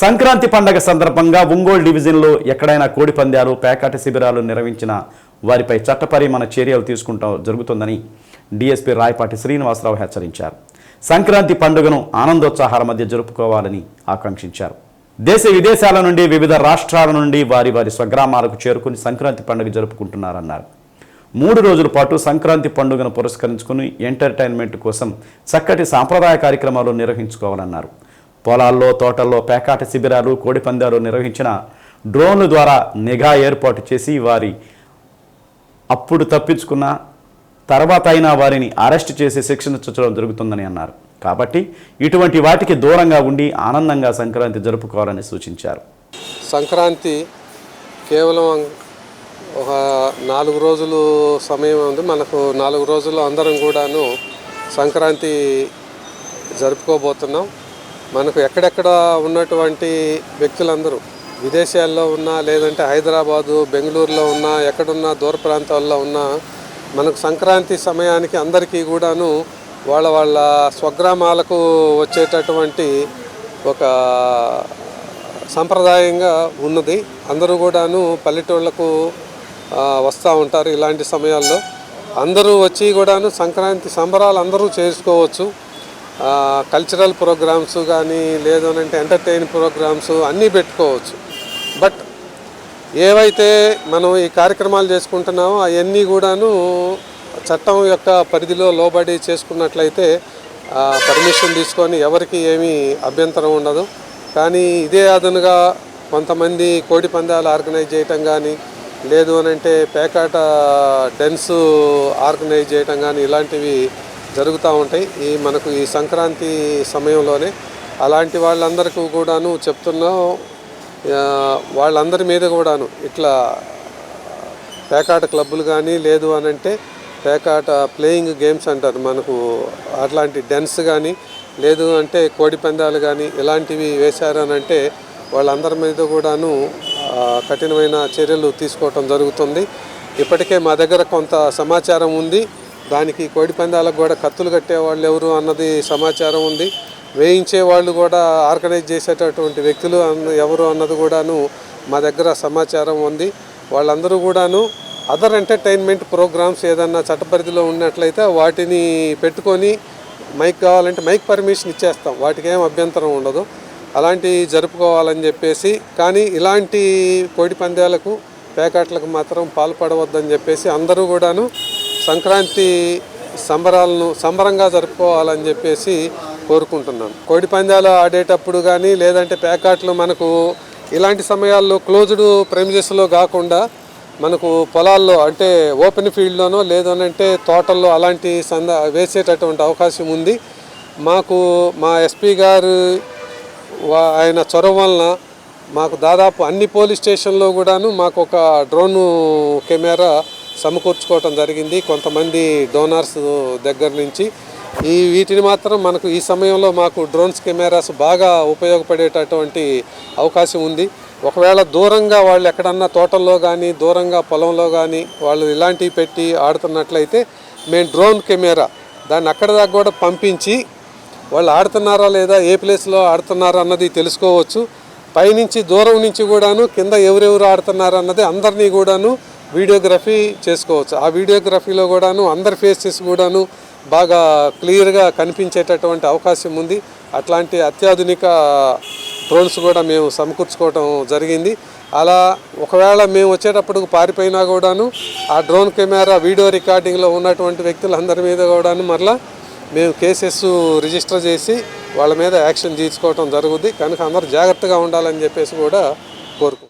సంక్రాంతి పండగ సందర్భంగా ఒంగోలు డివిజన్లో ఎక్కడైనా కోడి పందాలు పేకాట శిబిరాలు నిర్వహించిన వారిపై చట్టపరిమాణ చర్యలు తీసుకుంటాం జరుగుతుందని డీఎస్పీ రాయపాటి శ్రీనివాసరావు హెచ్చరించారు. సంక్రాంతి పండుగను ఆనందోత్సాహాల మధ్య జరుపుకోవాలని ఆకాంక్షించారు. దేశ విదేశాల నుండి వివిధ రాష్ట్రాల నుండి వారి వారి స్వగ్రామాలకు చేరుకుని సంక్రాంతి పండుగ జరుపుకుంటున్నారన్నారు. మూడు రోజుల పాటు సంక్రాంతి పండుగను పురస్కరించుకుని ఎంటర్టైన్మెంట్ కోసం చక్కటి సాంప్రదాయ కార్యక్రమాలు నిర్వహించుకోవాలన్నారు. పొలాల్లో తోటల్లో పేకాట శిబిరాలు కోడిపందాలు నిర్వహించిన డ్రోన్ల ద్వారా నిఘా ఏర్పాటు చేసి వారి అప్పుడు తప్పించుకున్న తర్వాత అయినా వారిని అరెస్ట్ చేసి శిక్షించడం జరుగుతుందని అన్నారు. కాబట్టి ఇటువంటి వాటికి దూరంగా ఉండి ఆనందంగా సంక్రాంతి జరుపుకోవాలని సూచించారు. సంక్రాంతి కేవలం ఒక నాలుగు రోజులు సమయం ఉంది. మనకు నాలుగు రోజులు అందరం కూడాను సంక్రాంతి జరుపుకోబోతున్నాం. మనకు ఎక్కడెక్కడ ఉన్నటువంటి వ్యక్తులందరూ విదేశాల్లో ఉన్నా లేదంటే హైదరాబాదు బెంగళూరులో ఉన్నా ఎక్కడున్నా దూర ప్రాంతాల్లో ఉన్నా మనకు సంక్రాంతి సమయానికి అందరికీ కూడాను వాళ్ళ వాళ్ళ స్వగ్రామాలకు వచ్చేటటువంటి ఒక సంప్రదాయంగా ఉన్నది. అందరూ కూడాను పల్లెటూళ్ళకు వస్తూ ఉంటారు ఇలాంటి సమయాల్లో. అందరూ వచ్చి కూడాను సంక్రాంతి సంబరాలు అందరూ చేసుకోవచ్చు. కల్చరల్ ప్రోగ్రామ్స్ కానీ లేదు అంటే ఎంటర్టైన్ ప్రోగ్రామ్స్ అన్నీ పెట్టుకోవచ్చు. బట్ ఏవైతే మనం ఈ కార్యక్రమాలు చేసుకుంటున్నామో అవన్నీ కూడాను చట్టం యొక్క పరిధిలో లోబడి చేసుకున్నట్లయితే పర్మిషన్ తీసుకొని ఎవరికి ఏమీ అభ్యంతరం ఉండదు. కానీ ఇదే అదనుగా కొంతమంది కోడి పందాలు ఆర్గనైజ్ చేయటం కానీ లేదు అనంటే పేకాట డెన్స్ ఆర్గనైజ్ చేయటం కానీ ఇలాంటివి జరుగుతూ ఉంటాయి. ఈ మనకు ఈ సంక్రాంతి సమయంలోనే అలాంటి వాళ్ళందరికీ కూడాను చెప్తున్నాం వాళ్ళందరి మీద కూడాను ఇట్లా పేకాట క్లబ్బులు కానీ లేదు అని అంటే పేకాట ప్లేయింగ్ గేమ్స్ అంటారు. మనకు అట్లాంటి డెన్స్ కానీ లేదు అంటే కోడి పందాలు కానీ ఇలాంటివి వేశారు అని అంటే వాళ్ళందరి మీద కూడాను కఠినమైన చర్యలు తీసుకోవటం జరుగుతుంది. ఇప్పటికే మా దగ్గర కొంత సమాచారం ఉంది. దానికి కోడి పందాలకు కూడా కత్తులు కట్టే వాళ్ళు ఎవరు అన్నది సమాచారం ఉంది. వేయించే వాళ్ళు కూడా ఆర్గనైజ్ చేసేటటువంటి వ్యక్తులు అన్న ఎవరు అన్నది కూడాను మా దగ్గర సమాచారం ఉంది. వాళ్ళందరూ కూడాను అదర్ ఎంటర్టైన్మెంట్ ప్రోగ్రామ్స్ ఏదన్నా చట్టపరిధిలో ఉన్నట్లయితే వాటిని పెట్టుకొని మైక్ కావాలంటే మైక్ పర్మిషన్ ఇచ్చేస్తాం. వాటికి ఏం అభ్యంతరం ఉండదు. అలాంటివి జరుపుకోవాలని చెప్పేసి కానీ ఇలాంటి కోడి పందాలకు పేకాట్లకు మాత్రం పాల్పడవద్దని చెప్పేసి అందరూ కూడాను సంక్రాంతి సంబరాలను సంబరంగా జరుపుకోవాలని చెప్పేసి కోరుకుంటున్నాను కోడి పందాలు ఆడేటప్పుడు కానీ లేదంటే పేకాట్లు మనకు ఇలాంటి సమయాల్లో క్లోజ్డ్ ప్రెమిజెస్లో కాకుండా మనకు పొలాల్లో అంటే ఓపెన్ ఫీల్డ్లోనో లేదనంటే తోటల్లో అలాంటి సంద వేసేటటువంటి అవకాశం ఉంది. మాకు మా ఎస్పీ గారు ఆయన చొరవ వలన మాకు దాదాపు అన్ని పోలీస్ స్టేషన్లో కూడాను మాకు ఒక డ్రోను కెమెరా సమకూర్చుకోవటం జరిగింది. కొంతమంది డోనార్స్ దగ్గర నుంచి ఈ వీటిని మాత్రం మనకు ఈ సమయంలో మాకు డ్రోన్స్ కెమెరాస్ బాగా ఉపయోగపడేటటువంటి అవకాశం ఉంది. ఒకవేళ దూరంగా వాళ్ళు ఎక్కడన్నా తోటల్లో కానీ దూరంగా పొలంలో కానీ వాళ్ళు ఇలాంటివి పెట్టి ఆడుతున్నట్లయితే మేము డ్రోన్ కెమెరా దాన్ని అక్కడ దాకా కూడా పంపించి వాళ్ళు ఆడుతున్నారా లేదా ఏ ప్లేస్లో ఆడుతున్నారా అన్నది తెలుసుకోవచ్చు. పైనుంచి దూరం నుంచి కూడాను కింద ఎవరెవరు ఆడుతున్నారన్నది అందరినీ కూడాను వీడియోగ్రఫీ చేసుకోవచ్చు. ఆ వీడియోగ్రఫీలో కూడాను అందరి ఫేసెస్ కూడాను బాగా క్లియర్గా కనిపించేటటువంటి అవకాశం ఉంది. అట్లాంటి అత్యాధునిక డ్రోన్స్ కూడా మేము సమకూర్చుకోవటం జరిగింది. అలా ఒకవేళ మేము వచ్చేటప్పుడు పారిపోయినా కూడాను ఆ డ్రోన్ కెమెరా వీడియో రికార్డింగ్లో ఉన్నటువంటి వ్యక్తులందరి మీద కూడాను మరలా మేము కేసెస్ రిజిస్టర్ చేసి వాళ్ళ మీద యాక్షన్ తీసుకోవడం జరుగుద్ది. కనుక అందరూ జాగ్రత్తగా ఉండాలని చెప్పేసి కూడా కోరుకుంటున్నాం.